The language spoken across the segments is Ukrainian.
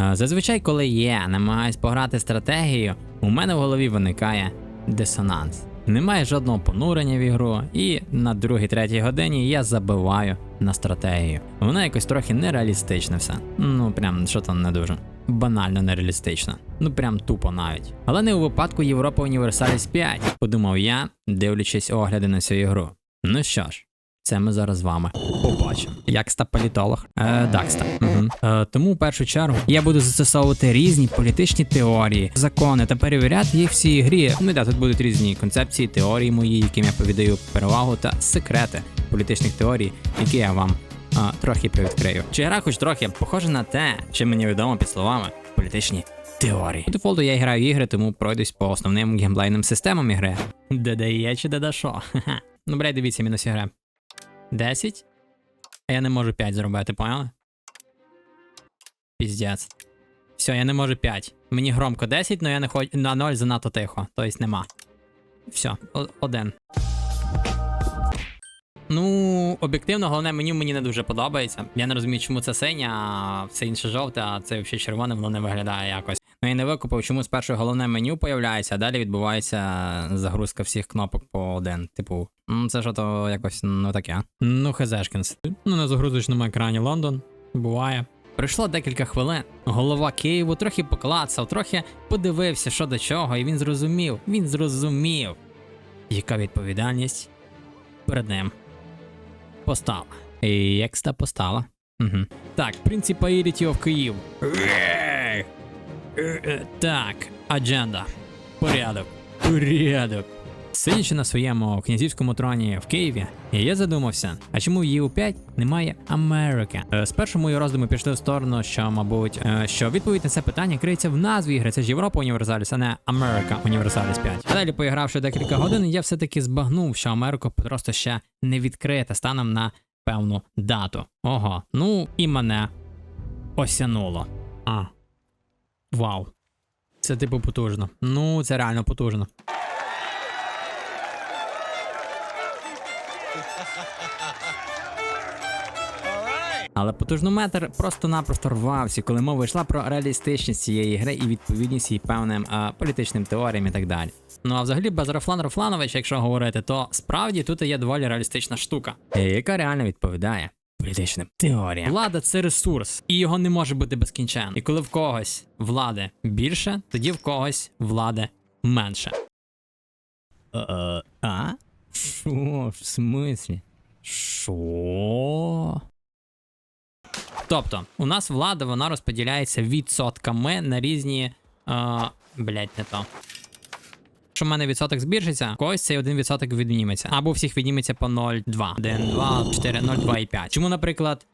Е, Зазвичай, коли я намагаюсь пограти стратегію, у мене в голові виникає дисонанс. Немає жодного понурення в ігру, і на другій третій годині я забиваю на стратегію. Вона якось трохи нереалістична все. Ну прям що там не дуже. Банально нереалістично. Ну прям тупо навіть. Але не у випадку Європа Універсаліс 5, подумав я, дивлячись огляди на цю ігру. Ну що ж, це ми зараз з вами побачимо. Як ста політолог? Е, Дакста. Угу. Е, тому в першу чергу я буду застосовувати різні політичні теорії, закони та перевіряти їх в цій грі. Ну да, тут будуть різні концепції, теорії мої, яким я повідаю перевагу, та секрети політичних теорій, які я вам а, трохи привідкрию. Чи гра хоч трохи похожа на те, що мені відомо під словами політичні теорії. По дефолту я граю ігри, тому пройдусь по основним геймплейним системам ігри. ДДЄ чи ДД. Ну, блядь, дивіться, мінус ігри. 10. А я не можу 5 зробити, поняли? Піздець. Все, я не можу 5. Мені громко 10, але я не хочу. На 0 занадто тихо, тобто нема. Все, один. Ну, об'єктивно, головне меню мені не дуже подобається. Я не розумію, чому це синє, а все інше жовте, а це взагалі червоне, воно не виглядає якось. Ну я не викупив, чому спершу головне меню появляється, а далі відбувається загрузка всіх кнопок по один. Типу, ну це ж то якось ну таке. Ну, хезешкінс. Ну, на загрузочному екрані Лондон. Буває. Пройшло декілька хвилин. Голова Києву трохи поклацав, трохи подивився, що до чого, і він зрозумів. Він зрозумів, яка відповідальність перед ним постала. І як ста постала. Угу. Так, Principality of Київ. Е, е, Так, адженда. Порядок. Порядок. Сидячи на своєму князівському троні в Києві, я задумався, а чому в ЄУ5 немає Америки? Е, Спершу мої роздуми пішли в сторону, що, мабуть, що відповідь на це питання криється в назві ігри. Це ж Європа Універсаліс, а не Америка Універсаліс 5. А далі, поігравши декілька годин, я все-таки збагнув, що Америка просто ще не відкрита станом на певну дату. Ого, ну і мене осянуло. А. Вау. Це типу потужно. Ну, це реально потужно. Але потужнометр просто-напросто рвався, коли мова йшла про реалістичність цієї гри і відповідність її певним а, політичним теоріям і так далі. Ну а взагалі без Рафлан Рафланович, якщо говорити, то справді тут є доволі реалістична штука, е, яка реально відповідає політичним теоріям. Влада це ресурс, і його не може бути безкінченно. І коли в когось влади більше, тоді в когось влади менше. Е, а? Що? В смислі? Що? Тобто, у нас влада вона розподіляється відсотками на різні. А, блять, не то. Якщо в мене відсоток збільшиться, когось цей один відсоток відніметься. Або всіх відніметься по 0,2. 1, 2, 4, 0, 2 і 5. Чому, наприклад,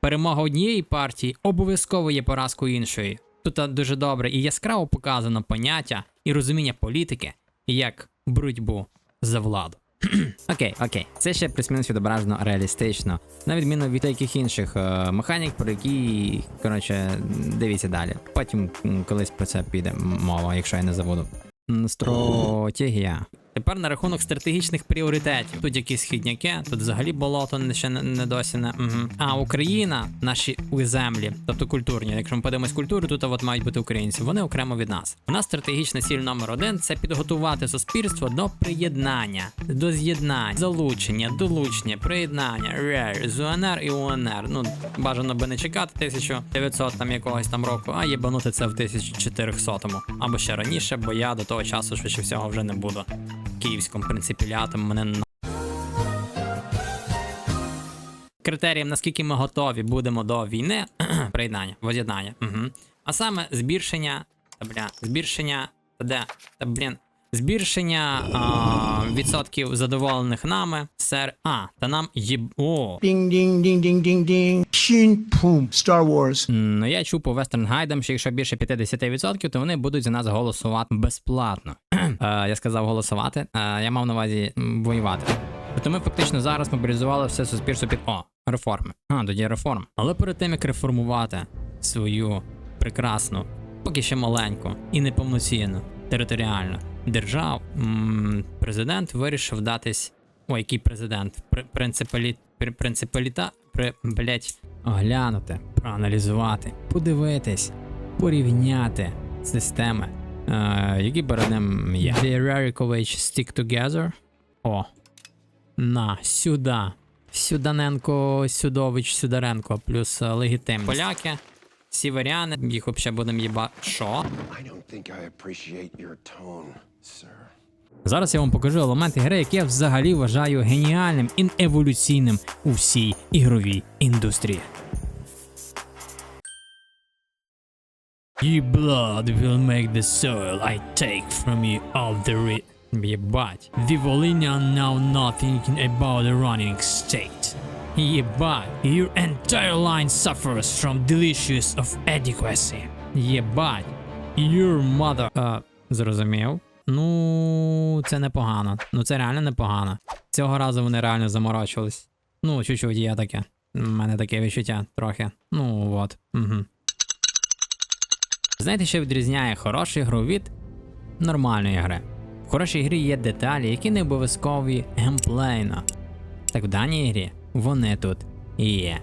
перемога однієї партії обов'язково є поразкою іншої. Тут дуже добре і яскраво показано поняття і розуміння політики як боротьбу за владу. Окей, окей, це ще плюс-мінус відображено реалістично, на відміну від деяких інших е, механік, про які, коротше, дивіться далі. Потім колись про це піде мова, якщо я не забуду. Стратегія. Тепер на рахунок стратегічних пріоритетів. Тут якісь хідняки, тут взагалі болото не- ще не, не досі не. Угу. А Україна, наші землі, тобто культурні. Якщо ми подивимось культуру, тут от мають бути українці. Вони окремо від нас. У нас стратегічна ціль номер один це підготувати суспільство до приєднання, до з'єднання, залучення, долучення, приєднання, РЕР, ЗУНР і УНР. Ну бажано би не чекати 1900 там якогось там року, а єбанути це в 1400-му. або ще раніше, бо я до того часу швидше всього вже не буду київським принципілятом мене на. Критерієм, наскільки ми готові будемо до війни, приєднання, воз'єднання. Угу. А саме збільшення, та бля, збільшення, та де, та блін, збільшення а, відсотків задоволених нами, сер. А, та нам їб. О, ding. Shin boom. Star Wars. Ну, я чув по Western Гайдам, що якщо більше 50%, то вони будуть за нас голосувати безплатно. е, я сказав голосувати, е, я мав на увазі воювати. Тобто ми фактично зараз мобілізували все суспільство під О, реформи. А, тоді реформ. Але перед тим як реформувати свою прекрасну, поки ще маленьку і неповноцінну територіальну державу, м, президент вирішив датись. Ой, який президент? При, принципалі, принципаліта, при, блять, оглянути, проаналізувати, подивитись, порівняти системи, е, які перед ним є. The Rarikovich stick together. О. На, сюди. Сюданенко, Сюдович, Сюдаренко, плюс е, легітимність. Поляки, сіверяни, їх взагалі будемо їба. Що? I don't think I appreciate your tone. Зараз я вам покажу елементи гри, які я взагалі вважаю геніальним і еволюційним у всій ігровій індустрії. Your blood will make the soil I take from you of the re... Єбать. The Volinian know nothing about the running state. Єбать. Your entire line suffers from delicious of adequacy. Єбать. Your mother... Е, зрозумів. Ну, це непогано. Ну це реально непогано. Цього разу вони реально заморочились. Ну, чуть-чуть є таке. У мене таке відчуття трохи. Ну от. Угу. Знаєте, що відрізняє хорошу ігру від нормальної гри? В хорошій грі є деталі, які не обов'язкові геймплейно. Так в даній грі вони тут є.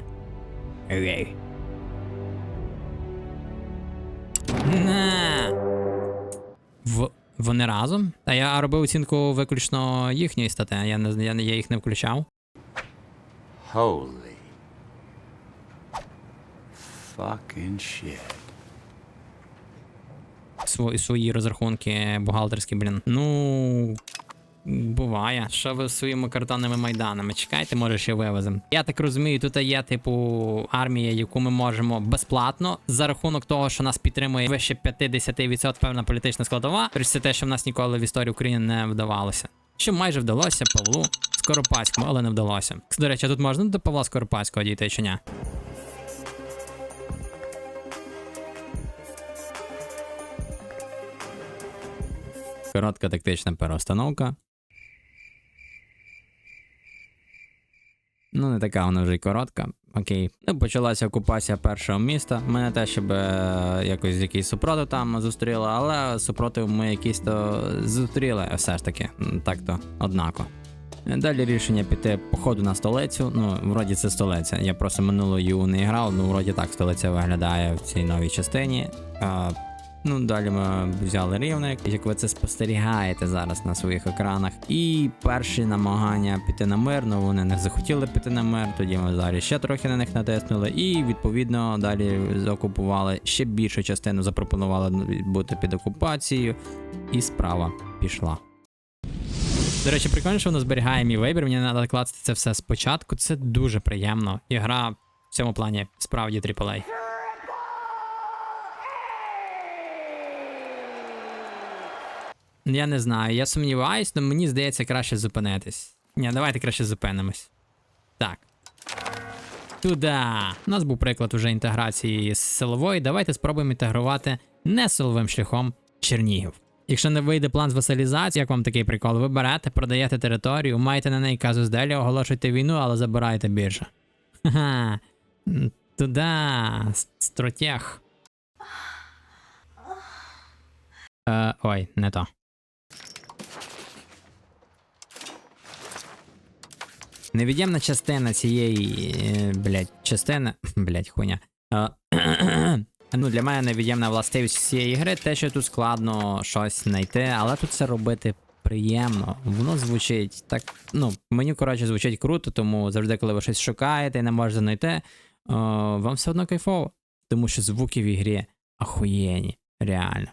В... Вони разом? Та я робив оцінку виключно їхньої стати, я, не, я, я їх не включав. Holy fucking shit. Сво, свої розрахунки бухгалтерські, блін. Ну. Буває. Що ви своїми картонними майданами? Чекайте, може, ще вивеземо. Я так розумію, тут є, типу, армія, яку ми можемо безплатно за рахунок того, що нас підтримує вище 50% певна політична складова. Тобто це те, що в нас ніколи в історії України не вдавалося. Що майже вдалося Павлу Скоропадському, але не вдалося. До речі, тут можна до Павла Скоропадського дійти чи ні? Коротка тактична переустановка. Ну, не така вона вже й коротка. Окей. Ну, почалася окупація першого міста. Мене теж щоб е, якось якийсь супротив там зустріли, але супротив ми якийсь то зустріли все ж таки. Так то однако. Далі рішення піти по ходу на столицю. Ну, вроді це столиця. Я просто минулою не грав, ну вроді так столиця виглядає в цій новій частині. Ну, далі ми взяли рівник, як ви це спостерігаєте зараз на своїх екранах. І перші намагання піти на мир, ну вони не захотіли піти на мир, тоді ми далі ще трохи на них натиснули, і відповідно далі заокупували ще більшу частину, запропонували бути під окупацією, і справа пішла. До речі, прикольно, що воно зберігає мій вибір. Мені треба класти це все спочатку. Це дуже приємно. І гра в цьому плані справді AAA. Я не знаю, я сумніваюсь, але мені здається краще зупинитись. Ні, давайте краще зупинимось. Так. Туда. У нас був приклад уже інтеграції з силової. Давайте спробуємо інтегрувати не силовим шляхом Чернігів. Якщо не вийде план з васалізації, як вам такий прикол, ви берете, продаєте територію, маєте на неї казус делі, оголошуєте війну, але забираєте більше. Ха-ха. Туда. с- Стратег. Е, ой, не то. Невід'ємна частина цієї, е, блядь, частини, блядь, хуйня. Ну, для мене невід'ємна властивість цієї гри, те, що тут складно щось знайти, але тут це робити приємно. Воно звучить так. Ну, мені, коротше, звучить круто, тому завжди, коли ви щось шукаєте і не можете знайти, е, вам все одно кайфово. Тому що звуки в ігрі ахуєнні, реально.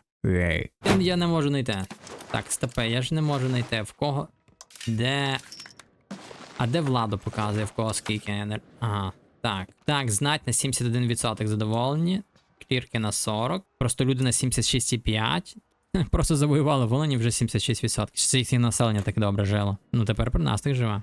Я не можу знайти. Так, стопе, я ж не можу знайти. В кого. Де. А де владу показує, в кого скільки? Я не- Ага. Так. Так, знать на 71% задоволені. Клірки на 40. Просто люди на 76,5. Просто завоювали Волині вже 76%. Це їхнє населення так добре жило. Ну тепер при нас так живе.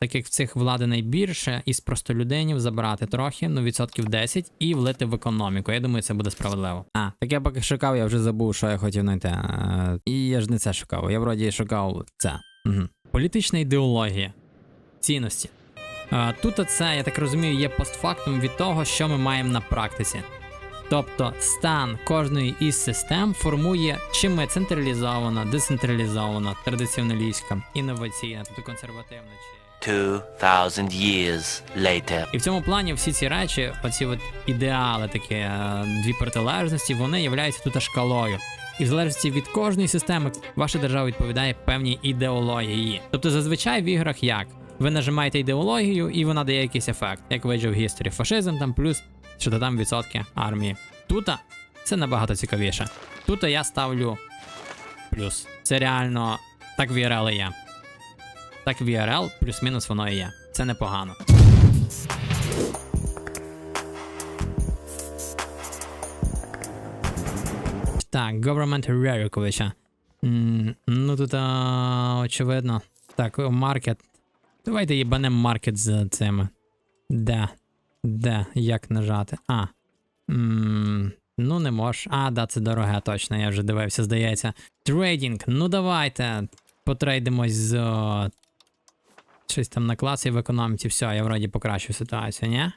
Так як в цих влади найбільше, із простолюдинів забрати трохи, ну відсотків 10 і влити в економіку. Я думаю, це буде справедливо. А, так я поки шукав, я вже забув, що я хотів знайти. Е, І я ж не це шукав. Я вроді шукав це. Угу. Політична ідеологія. Цінності. Тут це, я так розумію, є постфактум від того, що ми маємо на практиці. Тобто стан кожної із систем формує, чим ми централізована, децентралізована, традиціоналістська, інноваційна, тобто консервативна чи. 2,000 years later. І в цьому плані всі ці речі, оці от ідеали, такі е, дві протилежності, вони являються тут шкалою. І в залежності від кожної системи, ваша держава відповідає певній ідеології. Тобто зазвичай в іграх як? Ви нажимаєте ідеологію, і вона дає якийсь ефект, як в History. Фашизм там плюс що там відсотки армії. Тут це набагато цікавіше. Тут я ставлю плюс. Це реально так в IRL і є. Так в IRL плюс-мінус воно і є. Це непогано. Так, Government Реріковича. Ну тут а, очевидно. Так, маркет. Давайте їбанем маркет з цими. Де? Де? Як нажати? А. м ну, не мож. А, да, це дороге, точно, я вже дивився, здається. Трейдинг. Ну давайте. Потрейдимось з. Щось там на класі в економіці. Все, я вроді покращу ситуацію, ні?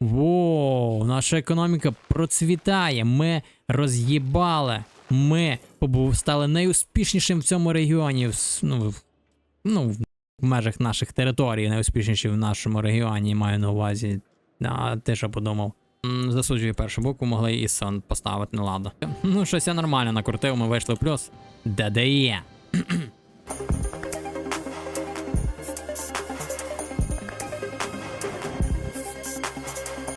Воу, наша економіка процвітає. Ми роз'їбали. Ми побу- стали найуспішнішим в цьому регіоні. Ну, ну, в межах наших територій, найуспішніші в нашому регіоні, маю на увазі. А ти що подумав? Засуджую першу букву, могли і сон поставити, ну ладно. Ну, щось я нормально накрутив, ми вийшли в плюс. ДДЄ.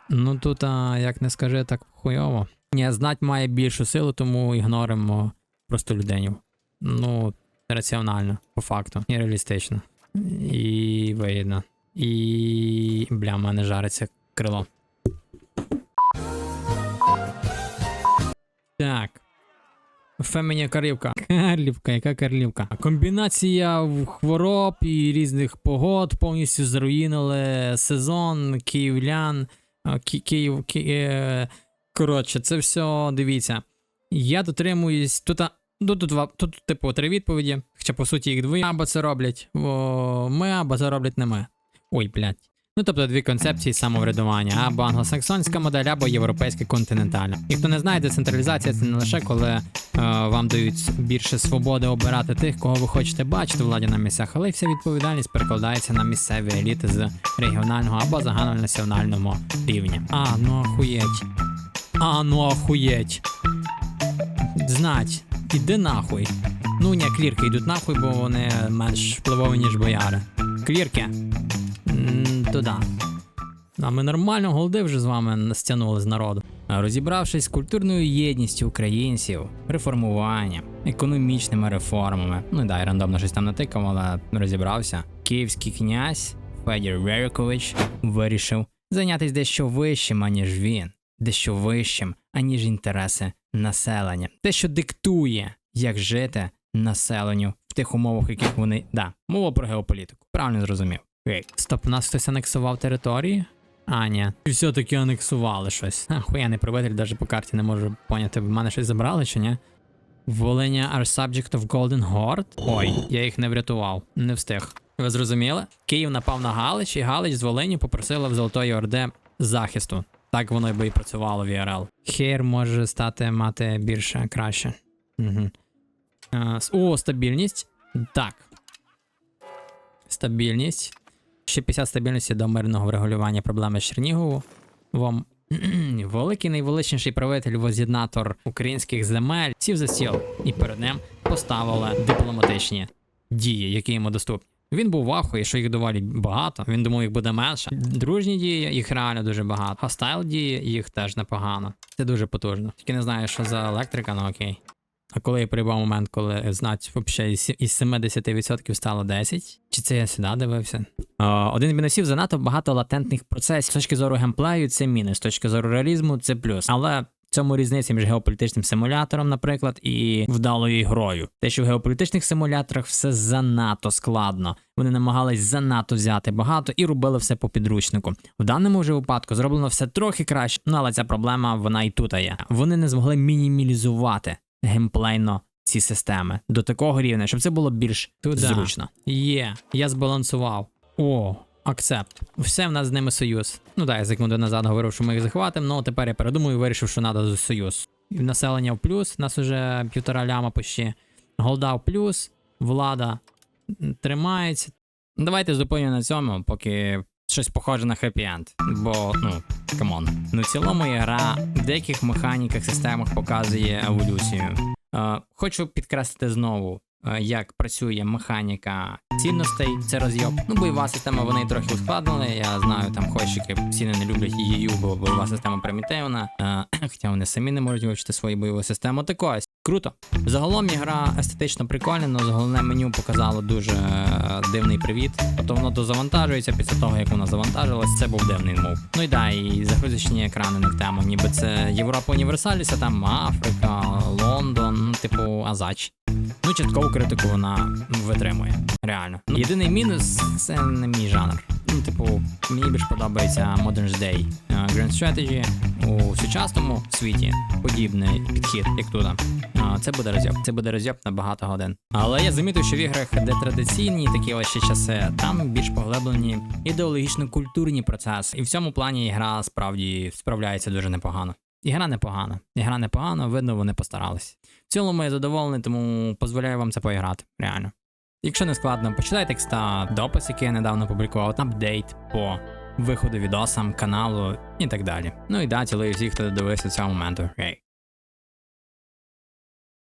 Ну тут, а, як не скажи, так хуйово. Ні, знать має більшу силу, тому ігноримо просто людинів. Ну, раціонально, по факту. І реалістично. І вигідно. І. Бля, в мене жариться крило. Так. Фемені Карлівка. Карлівка, яка Карлівка? Комбінація хвороб і різних погод повністю зруїнили сезон київлян. Ки- Київ. Ки, е, коротше, це все дивіться. Я дотримуюсь. Тут, а, ну, тут, тут, типу, три відповіді. Хоча, по суті, їх дві. Або це роблять о, ми, або це роблять не ми. Ой, блядь. Ну, тобто дві концепції самоврядування, або англосаксонська модель, або європейська континентальна. І хто не знає, децентралізація це не лише коли е, вам дають більше свободи обирати тих, кого ви хочете бачити владі на місцях, але й вся відповідальність перекладається на місцеві еліти з регіонального або загальнонаціонального рівня. А, ну ахуєть. А, ну ахуєть. Знать, іди нахуй. Ну ні, клірки йдуть нахуй, бо вони менш впливові, ніж бояри. Клірки. Туди. А ми нормально голди вже з вами стягнули з народу. Розібравшись з культурною єдністю українців, реформуванням, економічними реформами. Ну да, я рандомно щось там натикав, але розібрався. Київський князь Федір Верікович вирішив зайнятися дещо вищим, аніж він, дещо вищим, аніж інтереси населення. Те, що диктує, як жити населенню в тих умовах, в яких вони. Да, мова про геополітику. Правильно зрозумів. Окей. Стоп, у нас хтось анексував території? А, ні. І все-таки анексували щось. А, хуяний правитель, навіть по карті не можу поняти, в мене щось забрали чи ні? Волиня are subject of Golden Horde? Ой, я їх не врятував, не встиг. Ви зрозуміли? Київ напав на Галич, і Галич з Волині попросила в Золотої Орди захисту. Так воно би і працювало в ІРЛ. Хейр може стати мати більше краще. Угу. О, стабільність. Так. Стабільність. Ще 50 стабільності до мирного врегулювання проблеми з Чернігову. Вам великий найвеличніший правитель воз'єднатор українських земель сів за стіл і перед ним поставили дипломатичні дії, які йому доступні. Він був в ахуї, що їх доволі багато. Він думав, їх буде менше. Дружні дії, їх реально дуже багато. Хостайл дії, їх теж непогано. Це дуже потужно. Тільки не знаю, що за електрика, ну окей. А коли я прибав момент, коли знать взагалі із із 70% стало 10? Чи це я сюди дивився? Один з мінусів занадто багато латентних процесів. З точки зору геймплею це мінус, з точки зору реалізму це плюс. Але в цьому різниця між геополітичним симулятором, наприклад, і вдалою грою. Те, що в геополітичних симуляторах все занадто складно. Вони намагались занадто взяти багато і робили все по підручнику. В даному вже випадку зроблено все трохи краще, ну але ця проблема вона і тут є. Вони не змогли мінімалізувати геймплейно ці системи до такого рівня, щоб це було більш зручно. Є, я збалансував. О, акцепт. Все в нас з ними союз. Ну так, я секунду назад говорив, що ми їх захватимо, але тепер я передумаю і вирішив, що треба союз. Населення в плюс, нас уже півтора ляма почти. Голда в плюс, влада тримається. Давайте зупинимо на цьому, поки щось похоже на хеппі-енд. Бо, ну, камон. Ну, в цілому гра в деяких механіках, системах показує еволюцію. Е, хочу підкреслити знову, як працює механіка цінностей, це розйоб. Ну, бойова система вони трохи ускладнили. Я знаю, там хойщики сильно не люблять її, бо бойова система примітивна. Е, хоча вони самі не можуть вивчити свою бойову систему. Так ось. Круто. Загалом ігра естетично прикольна, але головне меню показало дуже е, дивний привіт. Тобто воно дозавантажується після того, як воно завантажилось, це був дивний мов. Ну і да, і загрузочні екрани не в тему, ніби це Європа Універсаліса, там Африка, Лондон, ну, типу Азач. Ну, часткову критику вона витримує. Реально. Ну, єдиний мінус це не мій жанр. Ну, типу, мені більш подобається Modern Day е, Grand Strategy у сучасному світі. Подібний підхід, як тут. Це буде розйоб. Це буде розйоб на багато годин. Але я замітив, що в іграх, де традиційні такі ось ще часи, там більш поглиблені ідеологічно-культурні процеси. І в цьому плані гра справді справляється дуже непогано. Ігра непогана. Ігра непогана, видно, вони постарались. В цілому я задоволений, тому дозволяю вам це поіграти. Реально. Якщо не складно, почитайте текста, допис, який я недавно публікував, апдейт по виходу відосам, каналу і так далі. Ну і да, цілую всіх, хто додивився цього моменту. Гей.